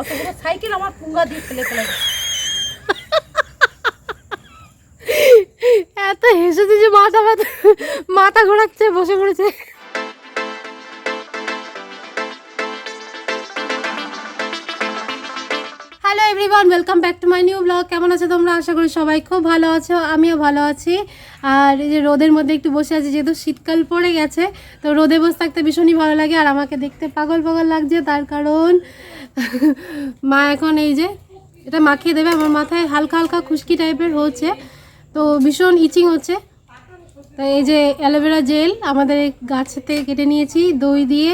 অত সাইকেল আমার পুঙ্গা দিয়ে ফেলে ফেলে। এত হেসেছে যে মাথা ব্যথা মাথা ঘোরাচ্ছে, বসে পড়েছে everyone welcome back to my new blog কেমন আছো তোমরা? আশা করি সবাই খুব ভালো আছো, আমিও ভালো আছি। আর এই যে রোদের মধ্যে একটু বসে আছি, যেহেতু শীতকাল পড়ে গেছে, তো রোদে বসে থাকতে ভীষণই ভালো লাগে, আর আমাকে দেখতে পাগল পাগল লাগছে, তার কারণ মা এখন এই যে এটা মাখিয়ে দেবে, আমার মাথায় হালকা হালকা খুশকি টাইপের হচ্ছে, তো ভীষণ ইচিং হচ্ছে। তো এই যে অ্যালোভেরা জেল আমাদের গাছ থেকে কেটে নিয়েছি, দই দিয়ে,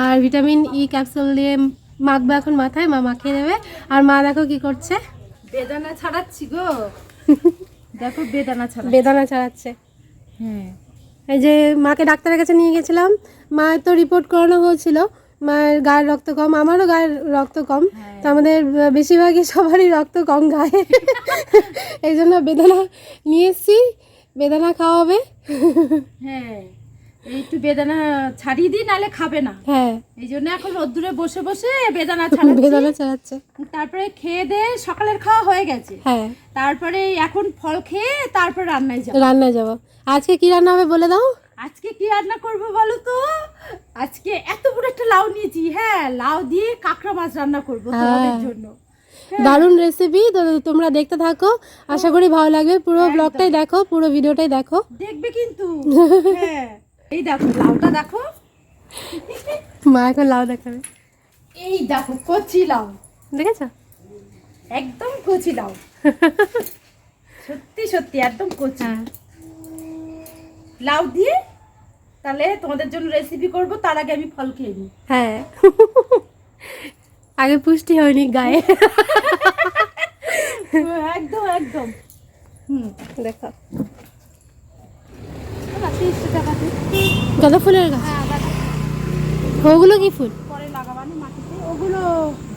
আর ভিটামিন ই ক্যাপসুল দিয়ে মাখবে এখন মাথায় মা মাখিয়ে দেবে আর মা দেখো কি করছে? বেদানা ছাড়াচ্ছি গো। দেখো বেদানা ছাড়া বেদানা ছাড়াচ্ছে। হ্যাঁ। এই যে মাকে ডাক্তারের কাছে নিয়ে গেছিলাম মায়ের তো রিপোর্ট করানো হয়েছিল। মায়ের গায়ের রক্ত কম আমারও গায়ের রক্ত কম। তো আমাদের বেশিরভাগই সবারই রক্ত কম গায়ে। এই জন্য বেদানা নিয়ে এসেছি বেদানা খাওয়াবে। হ্যাঁ। একটু বেদানা ছাড়িয়ে দিই নালে খাবে না। হ্যাঁ। এই জন্য এখন রোদ্দুরে বসে বসে বেদানা ছাড়াচ্ছি। বেদানা ছাড়াচ্ছে। তারপরে খেয়ে দে সকালের খাওয়া হয়ে গেছে। হ্যাঁ। তারপরে এখন ফল খেয়ে তারপর রান্নায় যাব। রান্নায় যাব। আজকে কি রান্না হবে বলে দাও? আজকে কি রান্না করব বলো তো? আজকে এত বড় একটা লাউ নিয়েছি হ্যাঁ লাউ দিয়ে কাঁকড়া মাছ রান্না করব তোমাদের হ্যাঁ। জন্য দারুণ রেসিপি তো তোমরা দেখতে থাকো। আশা করি ভালো লাগবে। পুরো ব্লগটাই দেখো পুরো ভিডিওটাই দেখো। দেখবে কিন্তু। হ্যাঁ। এই দেখো লাউটা দেখো। মা এখন লাউ দেখাবে। এই দেখো কচি লাউ। দেখেছ? একদম কচি লাউ। সত্যি সত্যি একদম কচি। হ্যাঁ। লাউ দিয়ে তাহলে তোমাদের জন্য রেসিপি করব তার আগে আমি ফল খেয়ে নিই। হ্যাঁ। আগে পুষ্টি হয়নি গায়ে। একদম একদম। হুম। দেখো। গাঁদা ফুলের গাছ? ওগুলো কি ফুল? পরে লাগাবানি মাটিতে। ওগুলো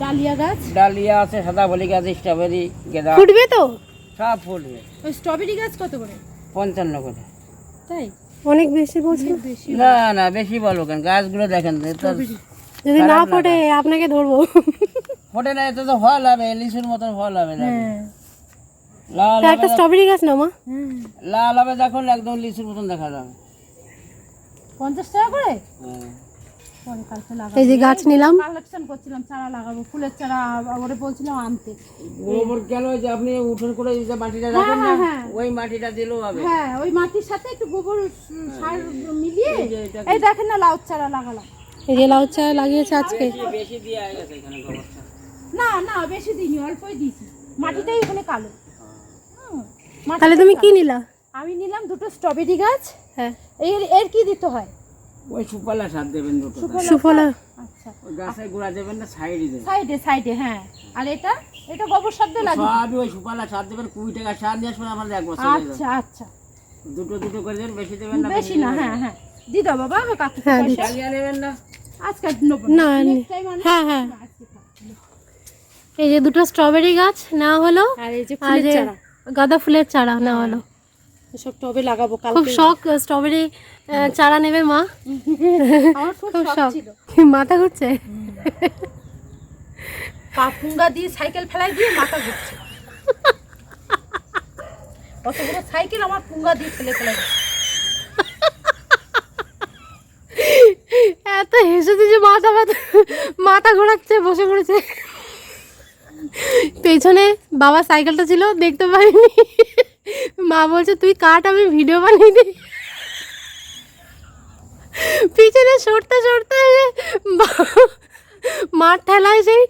ডালিয়া গাছ। ডালিয়া আছে সাদা বলি গাছ স্ট্রবেরি গেঁদা। ফুটবে তো? সব ফুলবে ওই স্ট্রবেরি গাছ কত করে? পঞ্চান্ন করে। তাই? অনেক বেশি বলছি? না না বেশি বলো কেন? গাছগুলো দেখেন যদি না ফোটে আপনাকে ধরবো। ফোটে না এতে তো ফল হবে লিচুর মতন ফল হবে দেখো। হ্যাঁ লাল তা হবে একটা স্ট্রবেরি গাছ নাও মা। হ্যাঁ লাল হবে একদম লিচুর মতন দেখা যাবে। পঞ্চাশ টাকা করে? হ্যাঁ। এই যে গাছ নিলাম। কালেকশন করছিলাম চারা লাগাবো ফুলের চারা ওরে বলছিলাম আনতে। গোবর যে আপনি উঠোন করে যে মাটিটা রাখেন না হ্যাঁ। ওই মাটিটা দিলেও হবে। হ্যাঁ ওই মাটির সাথে একটু গোবর সার মিলিয়ে এই দেখেন না লাউ চারা লাগালাম। এই যে লাউ চা লাগিয়েছে আজকে। বেশি দিয়ে হয়ে গেছে এখানে গোবরটা। না না বেশি দিইনি অল্পই দিয়েছি। মাটিটাই ওখানে কালো। তাহলে তুমি কি নিলা? আমি নিলাম দুটো স্ট্রবেরি গাছ। হ্যাঁ। এর এর কি দিতে হয়? ওই সুপালা সার দেবেন দুটো সুফলা আচ্ছা। ওই গাছের গোড়া দেবেন না সাইডে দেবেন। সাইডে সাইডে হ্যাঁ। আর এটা? এটা গোবর সার দিয়ে লাগবে সবই ওই সুপালা সার দেবেন কুড়ি টাকা সার নিয়ে আসবেন আমাদের এক বছর আচ্ছা আচ্ছা। দুটো দুটো করে দেবেন বেশি দেবেন না বেশি না হ্যাঁ হ্যাঁ। দি দাও বাবা আমি কাকু হ্যাঁ, নেবেন না। আজকে নেব না। হ্যাঁ হ্যাঁ। এই যে দুটো স্ট্রবেরি গাছ নেওয়া হলো। আর এই যে ফুলের চারা। গাঁদা ফুলের চারা নেওয়া হলো। সব টবে লাগাবো খুব শখ স্ট্রবেরি চারা নেবে মা। খুব শখ মাথা ঘুরছে? পা ফুঙ্গা দিয়ে সাইকেল ফেলাই দিয়ে মাথা ঘুরছে। অত বড় সাইকেল আমার ফুঙ্গা দিয়ে ফেলে ফেলে এত হেসেছে যে মাথা ব্যথা মাথা ঘোরাচ্ছে বসে পড়েছে। পেছনে বাবা সাইকেলটা ছিল দেখতে পারিনি। মা বলছে তুই কাট আমি ভিডিও বানিয়ে দিই। পিছনে সরতে সরতে মার ঠেলায় সেই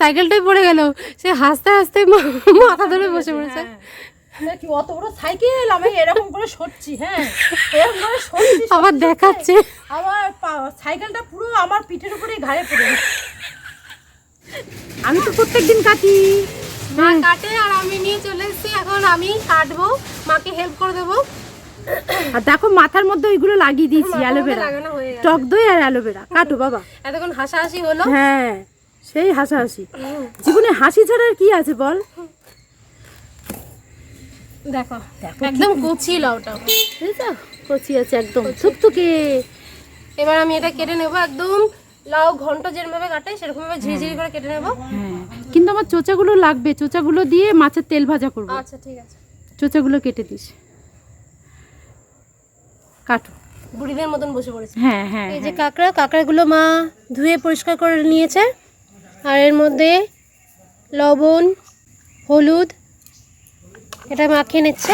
সাইকেলটাই পড়ে গেল। সে হাসতে হাসতে মাথা ধরে বসে পড়েছে। হ্যাঁ। কি অত বড় সাইকেল আমি এরকম করে সরছি হ্যাঁ। এরকম করে সরছি আবার দেখাচ্ছে। আমার সাইকেলটা পুরো আমার পিঠের উপরে ঘাড়ে পড়ে। আমি তো প্রত্যেক দিন কাটি। মা কাটে আর আমি নিয়ে চলে এসেছি। এখন আমি কাটবো মাকে হেল্প করে দেবো। আর দেখো মাথার মধ্যে ওইগুলো লাগিয়ে দিয়েছি অ্যালোভেরা। টক দই আর অ্যালোভেরা কাটো বাবা। এতক্ষণ হাসাহাসি হলো। হ্যাঁ সেই হাসাহাসি। জীবনে হাসি ছাড়া আর কি আছে বল? দেখো একদম কচি লাউটা বুঝেছ কচি আছে একদম। থুকথুকে। এবার আমি এটা কেটে নেব একদম লাউ ঘন্ট যেরকমভাবে কাটে সেরকমভাবে ঝিরিঝিরি করে কেটে নেব। হ্যাঁ কিন্তু আমার চোচাগুলো লাগবে। চোচাগুলো দিয়ে মাছের তেল ভাজা করব। আচ্ছা ঠিক আছে। চোচাগুলো কেটে দিস। কাটো। বুড়িদের মতন বসে পড়েছে। হ্যাঁ হ্যাঁ এই যে কাঁকড়া কাঁকড়াগুলো মা ধুয়ে পরিষ্কার করে নিয়েছে। আর এর মধ্যে লবণ হলুদ এটা মাখিয়ে নিচ্ছে।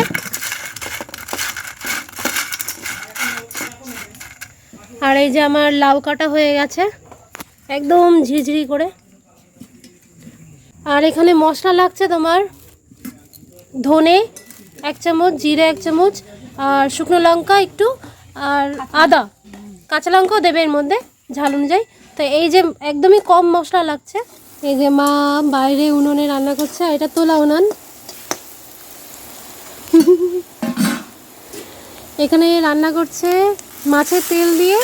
আর এই যে আমার লাউ কাটা হয়ে গেছে, একদম ঝিরঝিরি করে। আর এখানে মশলা লাগছে তোমার ধনে এক চামচ, জিরে এক চামচ, আর শুকনো লঙ্কা একটু, আর আদা। কাঁচা লঙ্কাও দেবে এর মধ্যে, ঝাল অনুযায়ী। তো এই যে একদমই কম মশলা লাগছে, এই যে মা বাইরে উনুনে রান্না করছে, আর এটা তোলা উনান। এখানে রান্না করছে মাছের তেল দিয়ে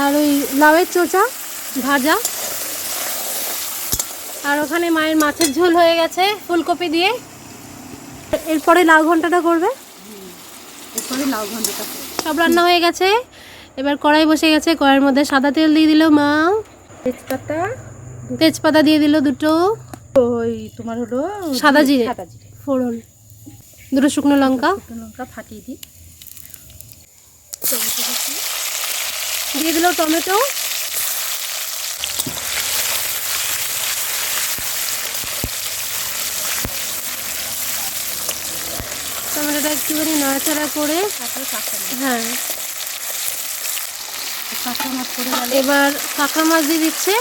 আর ওই লাউয়ের চোচা ভাজা। আর ওখানে মায়ের মাছের ঝোল হয়ে গেছে ফুলকপি দিয়ে। এরপরে লাউ ঘন্টাটা করবে? এরপরে লাউ ঘন্টটা সব রান্না হয়ে গেছে। এবার কড়াই বসে গেছে কড়াইয়ের মধ্যে সাদা তেল দিয়ে দিল মা। তেজপাতা তেজপাতা দিয়ে দিল দুটো। ওই তোমার হলো সাদা জিরে। সাদা জিরে। ফোড়ন। দুটো শুকনো লঙ্কা। শুকনো লঙ্কা ফাটিয়ে দিই। দিয়ে দিল টমেটো। টমেটোটা একটুখানি নাড়াচাড়া করে কাঁচা হ্যাঁ। কাঁচা মাছ করে এবার কাঁকড়া মাছ দিয়ে দিচ্ছে।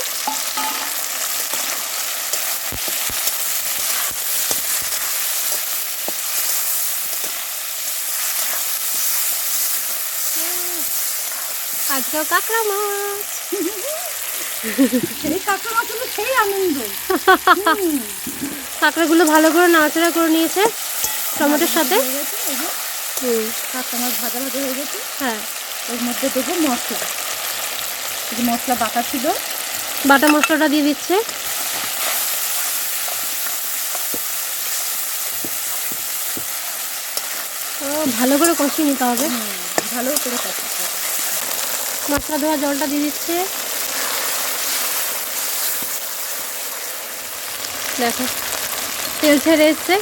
আজকেও কাঁকড়া মাছ সেই কাঁচা মাছ হলো সেই আনন্দ। কাঁকড়াগুলো ভালো করে নাড়াচাড়া করে নিয়েছে টমেটোর সাথে। হুম, কাঁচা মাছ ভাজা ভাজা হয়ে গেছে। হ্যাঁ। এর মধ্যে দেবো মশলা। যে মশলা বাটা ছিল। বাটা মশলাটা দিয়ে দিচ্ছে। ও, ভালো করে কষিয়ে নিতে হবে। ভালো করে হবে। মশলা ধোয়া জলটা দিয়ে দিচ্ছে। দেখো তেল ছেড়ে এসছে।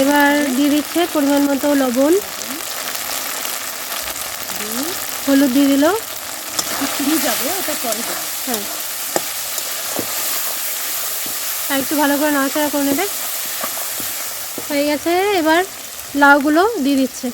এবার দিয়ে দিচ্ছে পরিমাণ মতো লবণ। হলুদ দিয়ে দিল। যাবে ওটা পরে হ্যাঁ। আর একটু ভালো করে নাড়াচাড়া করে নেবে। হয়ে গেছে এবার লাউগুলো দিয়ে দিচ্ছে।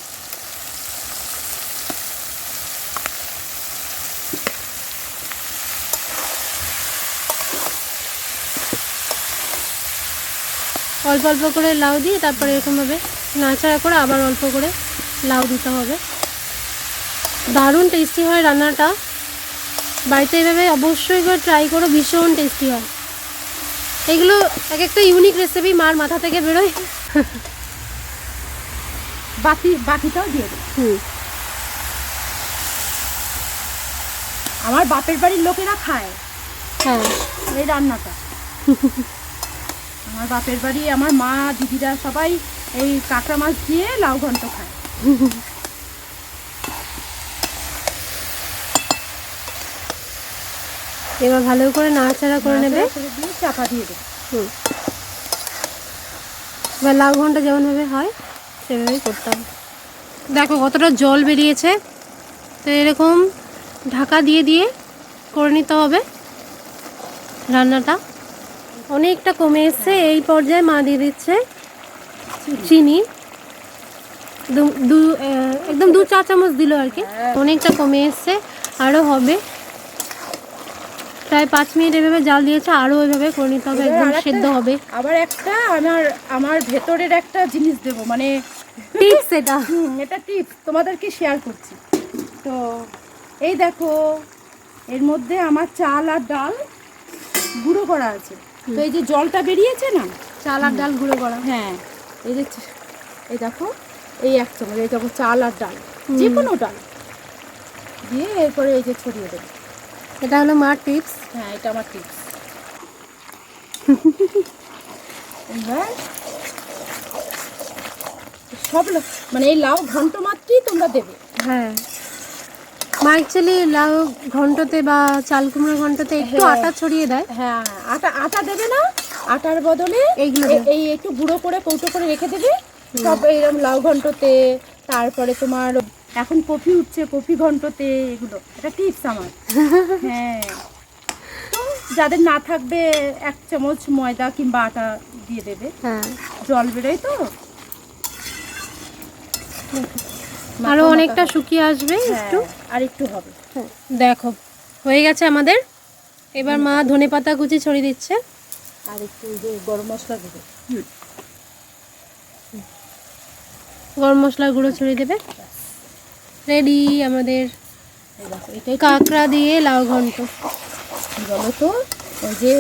অল্প অল্প করে লাউ দিয়ে তারপরে এরকমভাবে নাড়াচাড়া করে আবার অল্প করে লাউ দিতে হবে। দারুণ টেস্টি হয় রান্নাটা। বাড়িতে এভাবে অবশ্যই করে ট্রাই করো ভীষণ টেস্টি হয়। এগুলো এক একটা ইউনিক রেসিপি মার মাথা থেকে বেরোয়। বাকি বাকিটাও দিয়ে দেবো হুম। আমার বাপের বাড়ির লোকেরা খায় হ্যাঁ। এই রান্নাটা। আমার বাপের বাড়ি আমার মা দিদিরা সবাই এই কাঁকড়া মাছ দিয়ে লাউ ঘন্ট খায়। এবার ভালো করে নাড়াচাড়া করে নেবে। দিয়ে চাপা দিয়ে দেবে। হুম। এবার লাউ ঘণ্টা যেমনভাবে হয় সেভাবেই করতে হবে। দেখো কতটা জল বেরিয়েছে। তো এরকম ঢাকা দিয়ে দিয়ে করে নিতে হবে রান্নাটা। অনেকটা কমে এসছে এই পর্যায়ে মা দিয়ে দিচ্ছে চিনি। দু- দু একদম দু চা চামচ দিল আর কি। অনেকটা কমে এসছে আরও হবে। প্রায় পাঁচ মিনিট এভাবে জাল দিয়েছে আরও এভাবে করে নিতে হবে একদম সেদ্ধ হবে। আবার একটা আমার আমার ভেতরের একটা জিনিস দেব মানে টিপস এটা। এটা টিপস তোমাদেরকে শেয়ার করছি। তো এই দেখো এর মধ্যে আমার চাল আর ডাল গুঁড়ো করা আছে। তো এই যে জলটা বেরিয়েছে না চাল আর ডাল গুঁড়ো করা। হ্যাঁ এই যে এই দেখো এই এক চামচ এই দেখো চাল আর ডাল যে কোনো ডাল। দিয়ে এরপরে এই যে ছড়িয়ে দেবে। এটা হলো মার টিপস। হ্যাঁ এটা আমার টিপস। এবার সব মানে এই লাউ ঘন্ট মাত্রই তোমরা দেবে। হ্যাঁ। মা অ্যাকচুয়ালি লাউ ঘন্টতে বা চাল কুমড়ো ঘন্টতে একটু হ্যাঁ। আটা ছড়িয়ে দেয়। হ্যাঁ আটা আটা দেবে না আটার বদলে এইগুলো এই একটু গুঁড়ো করে কৌটো করে রেখে দেবে। সব এইরকম লাউ ঘন্টতে তারপরে তোমার এখন কফি উঠছে কফি ঘন্টতে এগুলো। এটা টিপস আমার। হ্যাঁ। যাদের না থাকবে এক চামচ ময়দা কিংবা আটা দিয়ে দেবে। হ্যাঁ। জল বেরোয় তো? আরও অনেকটা শুকিয়ে আসবে একটু? হ্যাঁ, আর একটু হবে। দেখো হয়ে গেছে আমাদের। এবার মা ধনে পাতা কুচি ছড়িয়ে দিচ্ছে। আর একটু গরম মশলা দেবে। গরম মশলার গুঁড়ো ছড়িয়ে দেবে। রেডি আমাদের কাঁকড়া দিয়ে লাউ ঘন্ট। বলো তো ওই যে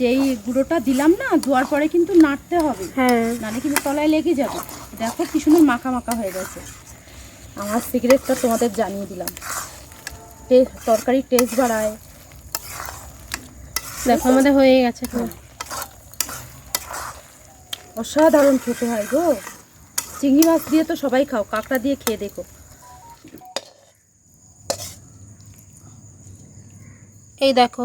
যেই গুঁড়োটা দিলাম না ধোয়ার পরে কিন্তু নাড়তে হবে। হ্যাঁ। নাহলে কিন্তু তলায় লেগে যাবে। দেখো কি সুন্দর মাখা মাখা হয়ে গেছে। আমার সিগারেটটা তোমাদের জানিয়ে দিলাম। টেস্ট, তরকারির টেস্ট বাড়ায়। দেখো আমাদের হয়ে গেছে। অসাধারণ খেতে হয় গো। চিংড়ি মাছ দিয়ে তো সবাই খাও, কাঁকড়া দিয়ে খেয়ে দেখো। এই দেখো,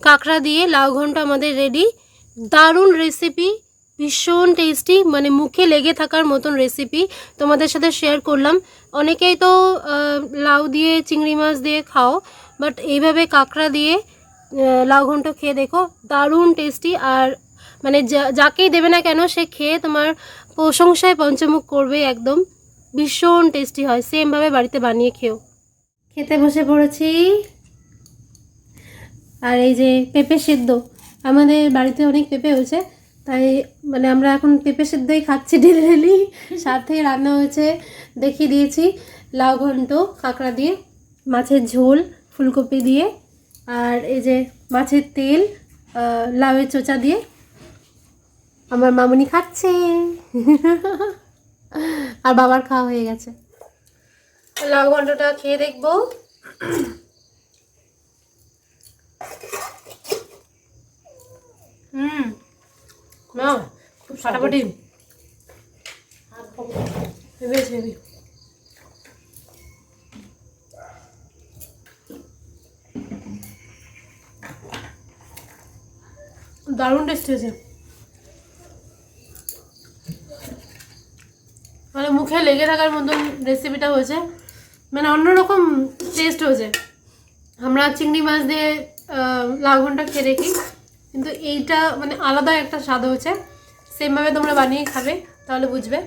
কাঁকড়া দিয়ে লাউ ঘণ্টা আমাদের রেডি দারুণ রেসিপি ভীষণ টেস্টি মানে মুখে লেগে থাকার মতন রেসিপি তোমাদের সাথে শেয়ার করলাম। অনেকেই তো লাউ দিয়ে চিংড়ি মাছ দিয়ে খাও বাট এইভাবে কাঁকড়া দিয়ে লাউ ঘন্ট খেয়ে দেখো, দারুণ টেস্টি আর মানে যা- যাকেই দেবে না কেন, সে খেয়ে তোমার প্রশংসায় পঞ্চমুখ করবে একদম। ভীষণ টেস্টি হয় সেমভাবে বাড়িতে বানিয়ে খেও। খেতে বসে পড়েছি। আর এই যে পেঁপে সেদ্ধ, আমাদের বাড়িতে অনেক পেঁপে হয়েছে তাই মানে আমরা এখন পেঁপে সেদ্ধই খাচ্ছি ডেলি ডেলি সাথে রান্না হয়েছে, দেখিয়ে দিয়েছি, লাউ ঘন্ট, কাঁকড়া দিয়ে, মাছের ঝোল, ফুলকপি দিয়ে, আর এই যে মাছের তেল লাউয়ের চোচা দিয়ে আমার মামুনি খাচ্ছে। আর বাবার খাওয়া হয়ে গেছে। লাউ ঘন্টটা খেয়ে দেখব। হুম। খুব ফাটাফাটি দারুণ টেস্ট হয়েছে। মানে মুখে লেগে থাকার মতন রেসিপিটা হয়েছে। মানে অন্যরকম টেস্ট হয়েছে। আমরা চিংড়ি মাছ দিয়ে লাউ ঘণ্টা খেয়ে দেখি। কিন্তু এইটা মানে আলাদা একটা স্বাদ হয়েছে। সেমভাবে তোমরা বানিয়ে খাবে, তাহলে বুঝবে।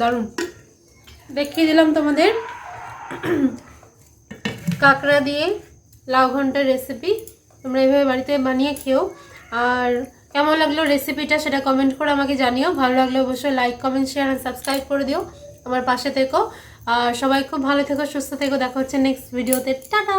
দারুণ। দেখিয়ে দিলাম তোমাদের। কাঁকড়া দিয়ে লাউ ঘণ্টার রেসিপি তোমরা এইভাবে বাড়িতে বানিয়ে খেও। আর কেমন লাগল রেসিপিটা সেটা কমেন্ট করে আমাকে জানিও। ভালো লাগলে অবশ্যই লাইক কমেন্ট শেয়ার আর সাবস্ক্রাইব করে দিও। আমার পাশে থেকো। সবাই খুব ভালো থেকো সুস্থ থেকো দেখা হচ্ছে নেক্সট ভিডিওতে টাটা!